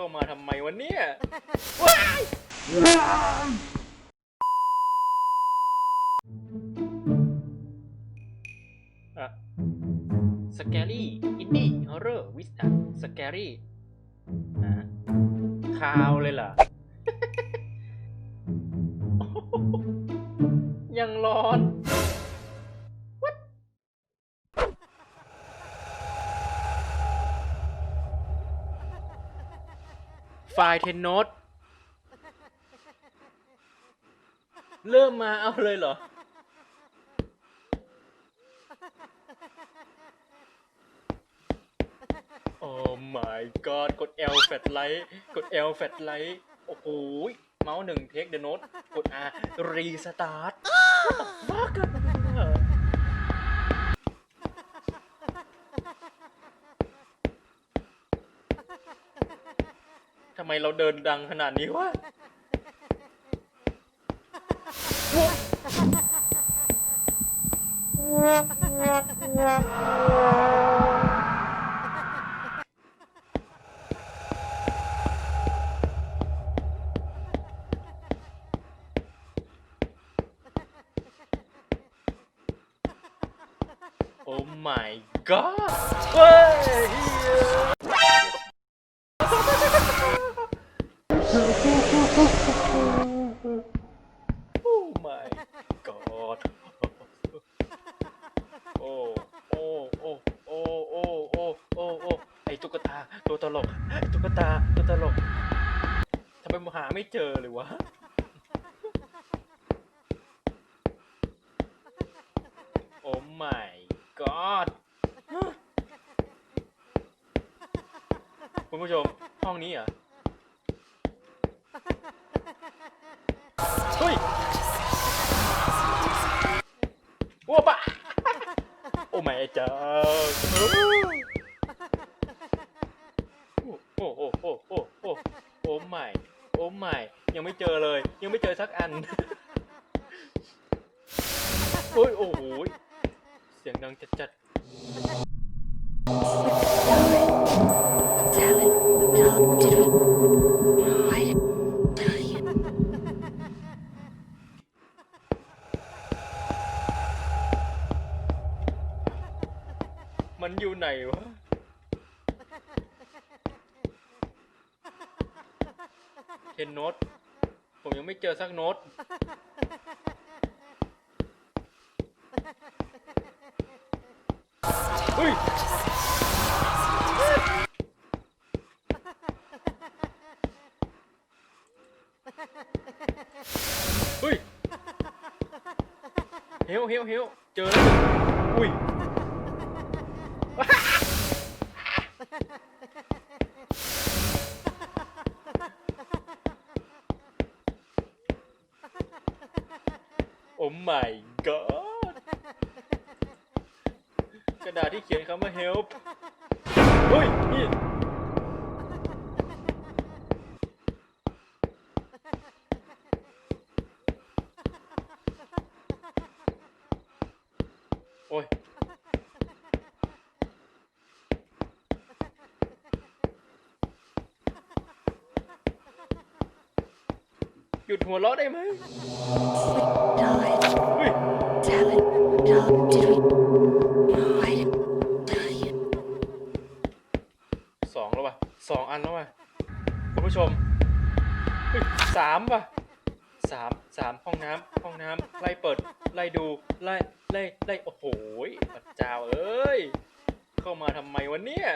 เข้ามาทำไมวะเนี่ยว้ายอะสแกรี่อินดี้ฮอร์เรอร์วิสอะสแกรี่อะคาวเลยเหรอยังร้อน ไฟล์เทนโนตเริ่มมาเอาเลยเหรอ โอ้ my god กด L แฟลชไลท์กด L แฟลชไลท์โอ้โหเมาส์หนึ่งเทคเดโนตกด R รีสตาร์ท What the fuck ทำไมเราเดินดังขนาดนี้วะโอ้ my god เฮ้ย ไมหาไม่เจอเลยวะ โอ้ my god คุณผู้ชม ห้องนี้เหรอ เฮ้ยว้าปะโอ้ my จ้าโอ้โอ้โอ้โอ้โอ้โอ้โอ้ my โอ้ my ยังไม่เจอเลย ยังไม่เจอสักอันโอ้ยโอ้โหเสียงดังจัดๆ it. No, did we? Why did tell you? ๆ มันอยู่ไหนวะ เทน โนตผมยังไม่เจอสักโน้ตเฮ้ยเฮ้ยเฮลเฮลเฮลเจอแล้ว อุ้ย my god กระดาษที่เขียนคำว่า help เฮ้ยนี่โอ้ย หยุดหัวเราะได้ไหม สองอันแล้วว่ะคุณผู้ชมสามว่ะสามสามห้องน้ำห้องน้ำไล่เปิด ไล่ดู ไล่ ไล่ ไล่ โอ้โหยพระเจ้าเอ้ย เข้ามาทำไมวะเนี่ย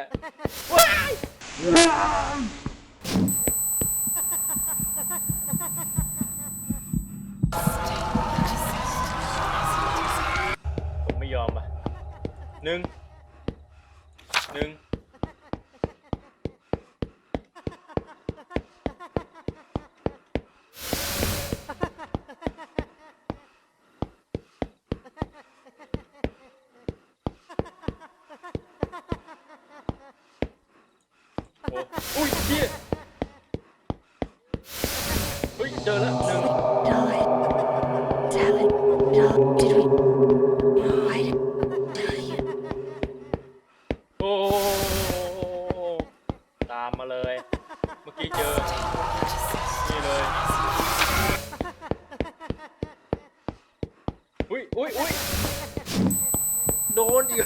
ว้ายผมไม่ยอมอะหนึ่งหนึ่ง โอ้อุ้ยเฮีย เฮ้ยเจอแล้วหนึ่ง Died. Damn it. No, did we? Why did tell you? โอ้ตามมาเลย เมื่อกี้เจอ นี่เลย อุ้ยอุ้ยอุ้ยโดนอีก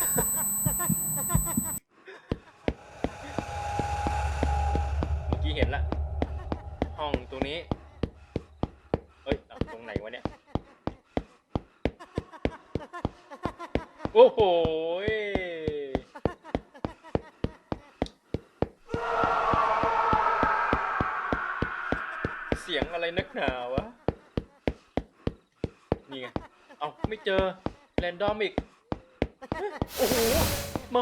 เมื่อกี้เห็นละ ห้องตรงนี้ เฮ้ยเอาตรงไหนวะเนี่ย โอ้โหยเสียง อะไรนักหนาวะ นี่ไง เอาไม่เจอ แรนดอมอีก โอ้โหมา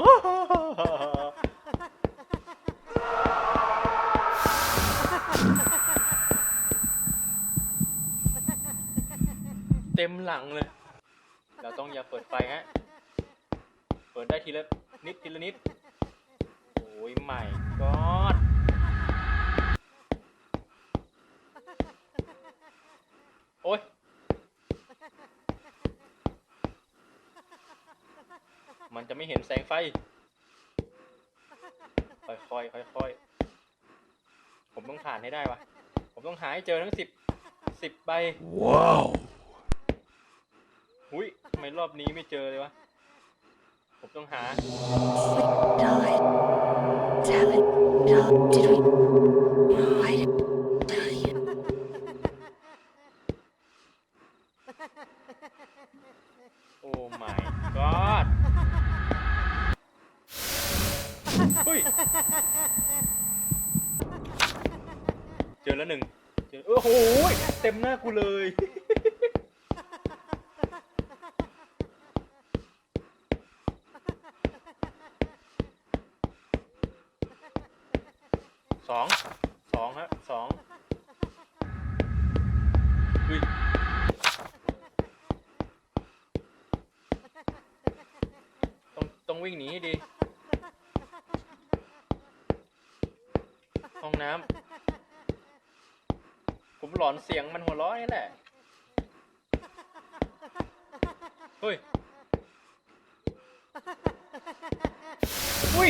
เต็มหลังเลย เราต้องอย่าเปิดไฟฮะ เปิดได้ทีละนิดทีละนิด โอ้ยใหม่ก็อด โอ้ย มันจะไม่เห็นแสงไฟ ค่อยๆ ค่อยๆ ผมต้องผ่านให้ได้วะ ผมต้องหาให้เจอทั้งสิบสิบใบ ว้าวหุยทำไมรอบนี้ไม่เจอเลยวะ ผมต้องหา died. Talent dog. Did we? Why did tell you? โอ้ my god เฮ้ย เจอแล้วหนึ่งเจอโอ้โหยเต็มหน้ากูเลย สองสองฮะสองอุ้ยต้องต้องวิ่งหนีให้ดี ห้องน้ำผมหลอนเสียงมันหัวเร้อนี่แหละเฮ้ยอุ้ย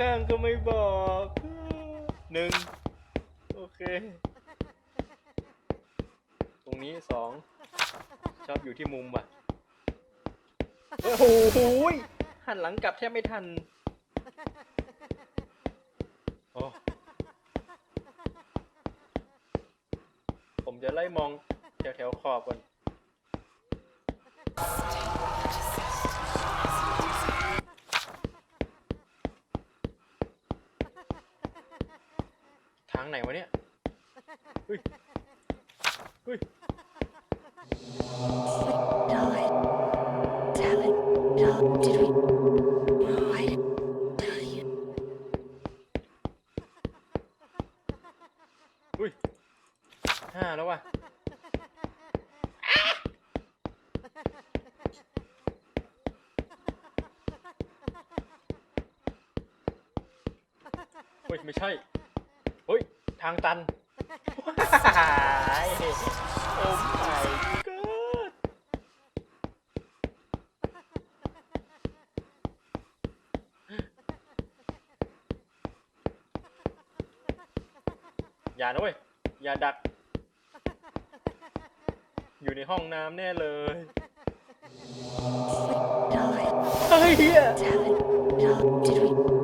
ข้างๆก็ไม่บอกหนึ่งโอเค ตรงนี้สองชอบอยู่ที่มุมว่ะ โอ้โหยหันหลังกลับแทบไม่ทันโอ้ผมจะไล่มองแถวแถวๆขอบก่อน ทางตันโอ้ my god อย่านะเว้ย อย่าดัก อยู่ในห้องน้ำแน่เลย Died. เฮ้ยเหี้ย Talent dog. Did we?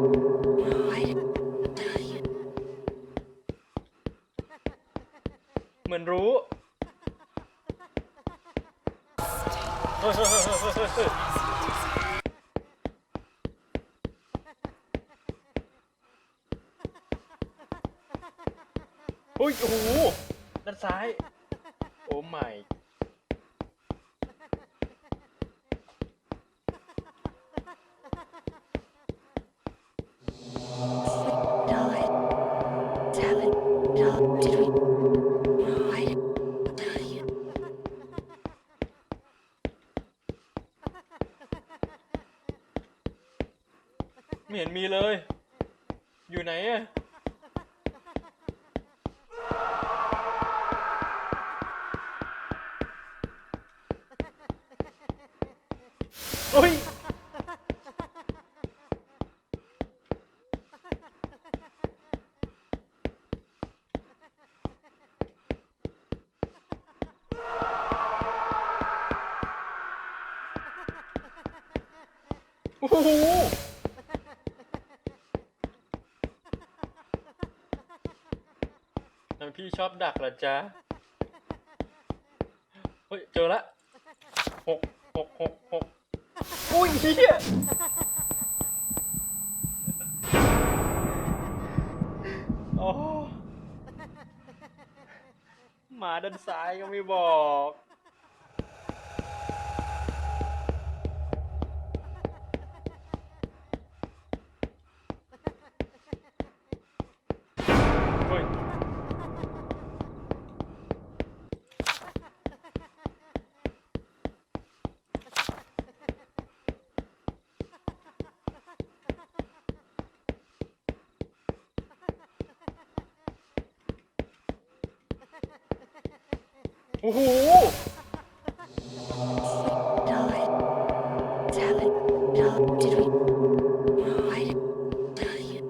นรู้ อุ้ยโอ้โหด้านซ้าย โอ้ my ไม่เห็นมีเลย อยู่ไหนอะโอ้ยโอ้โห ทำไม พี่ชอบดักล่ะจ๊ะ เฮ้ย เจอละหกหกหกหกอุ้ยเฮียโอ้มาด้านซ้ายก็ไม่บอก โอ้โห Died. Damn it. No, did we? Why did tell you?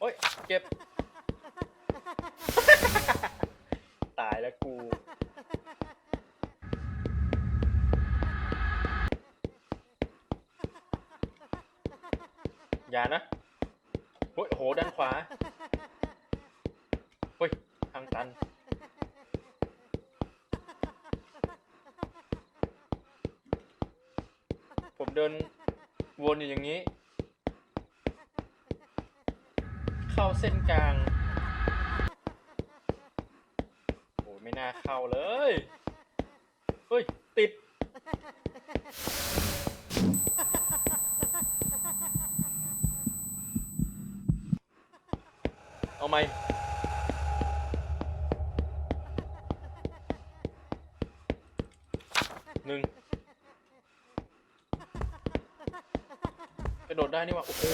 โอ้ย เจ็บ ตายแล้วกู อย่านะโอ้ยโห ด้านขวาเฮ้ย ทางตัน ผมเดินวนอยู่อย่างนี้ เข้าเส้นกลาง โอ้ไม่น่าเข้าเลย เฮ้ย ติด เอาไหมหนึ่ง ระโดดได้นี่ว่าโอ้โห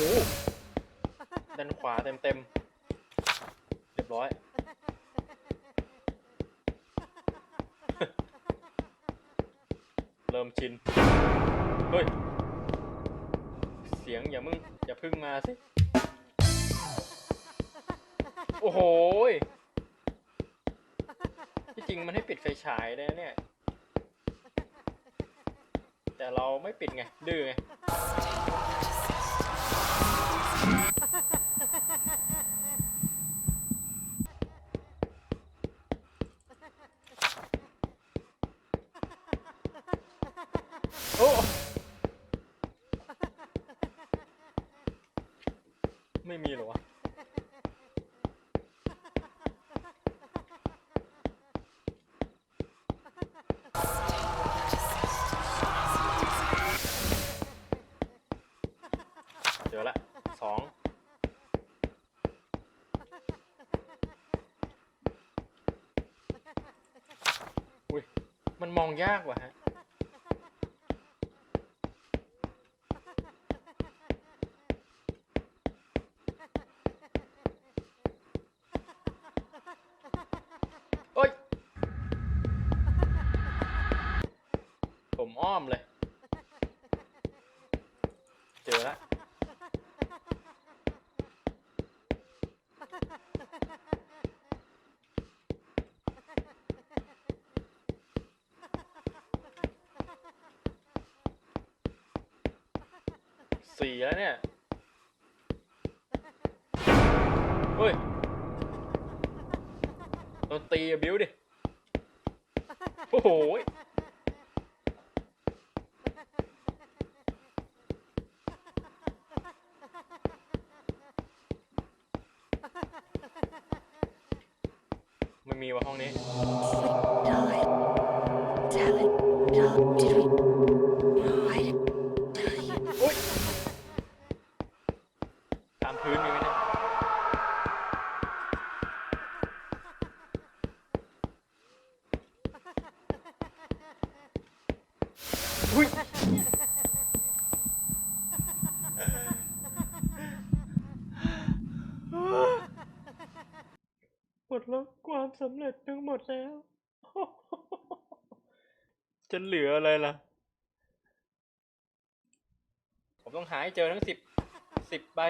ด้านขวาเต็มเต็มๆเรียบร้อย เริ่มชิน เฮ้ย เสียงอย่ามึงอย่าพึ่งมาสิ โอ้โหยที่จริงมันให้ปิดไฟฉายได้เนี่ย แต่เราไม่ปิดไง ดื้อไง มันมองยากว่ะฮะ โอ้ย ผมอ้อมเลย สี่แล้วเนี่ยเฮ้ยโดนตีอะบิวดิ โอ้โหยมีวะห้องนี้ อุ้ยหมดแล้วความสำเร็จทั้งหมดแล้ว จะเหลืออะไรล่ะ ผมต้องหาให้เจอทั้งสิบสิบใบ